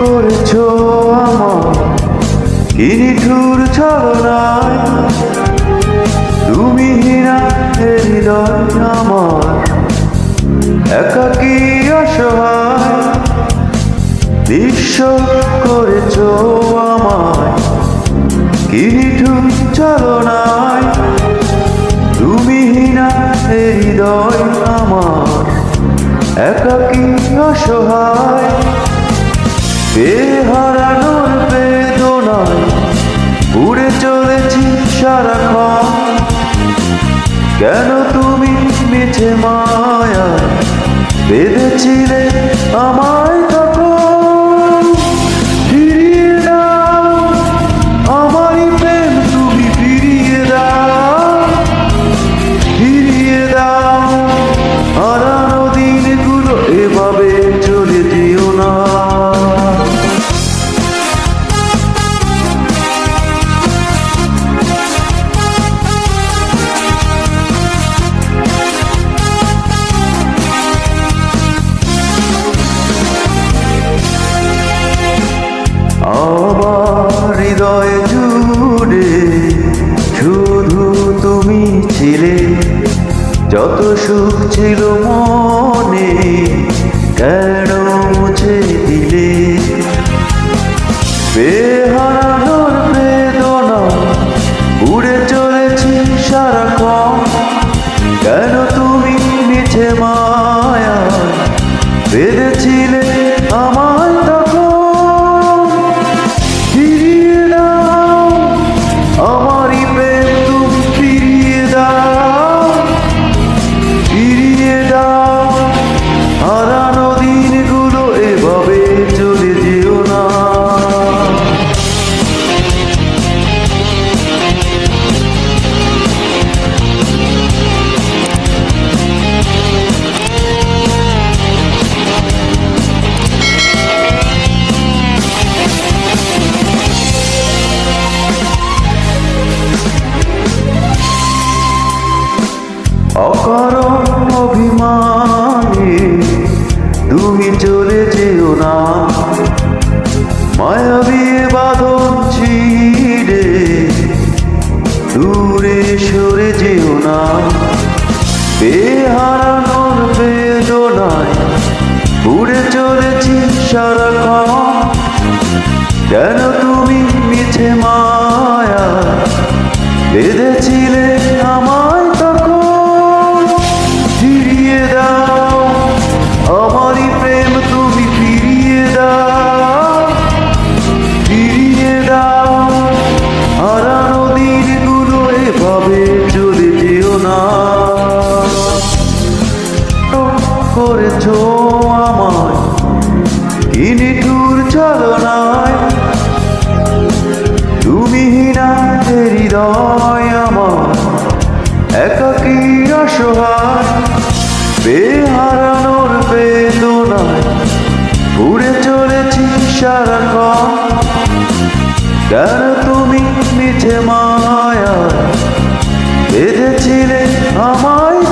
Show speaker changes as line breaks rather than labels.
করেছ আমার কি নিঠুর ছলনায়। তুমি হীরা হৃদয় আমার, একাকী অসহায়। নিঃস্ব করেছ আমায় কি নিঠুর ছলনায়। তুমি হীনা হৃদয় আমার, একাকী অসহায়। বেহারানোর বেদনায় উড়ে চলেছি সারাক্ষণ। কেন তুমি মিছে মায়া বেঁধেছিলে আমায়? হৃদয় জুড়ে শুধু তুমি ছিলে। যত সুখ ছিল মনে কেন মুছে দিলে? বেহারানোর বেদনা, উড়ে চলেছি সারাক্ষণ কেন তুমি অকারণ অভিমানে তুমি চলে যেও না। মায়াবী বাঁধন ছিড়ে দূরে সরে যেও না। বেহারানোর বেদনায় উড়ে চলেছি সারাক্ষণ। কেন তুমি মিছে মায়া বেঁধেছিলে এভাবে চলে যেও না, করেছ আমায় কি নিঠুর চলনায়। তুমি হীনা হৃদয় আমার একাকী অসহায়। বেহারানোর বেদনায় উড়ে চলেছি সারাক্ষণ। কেন তুমি মিছে মায়া বেঁধেছিলে আমায়?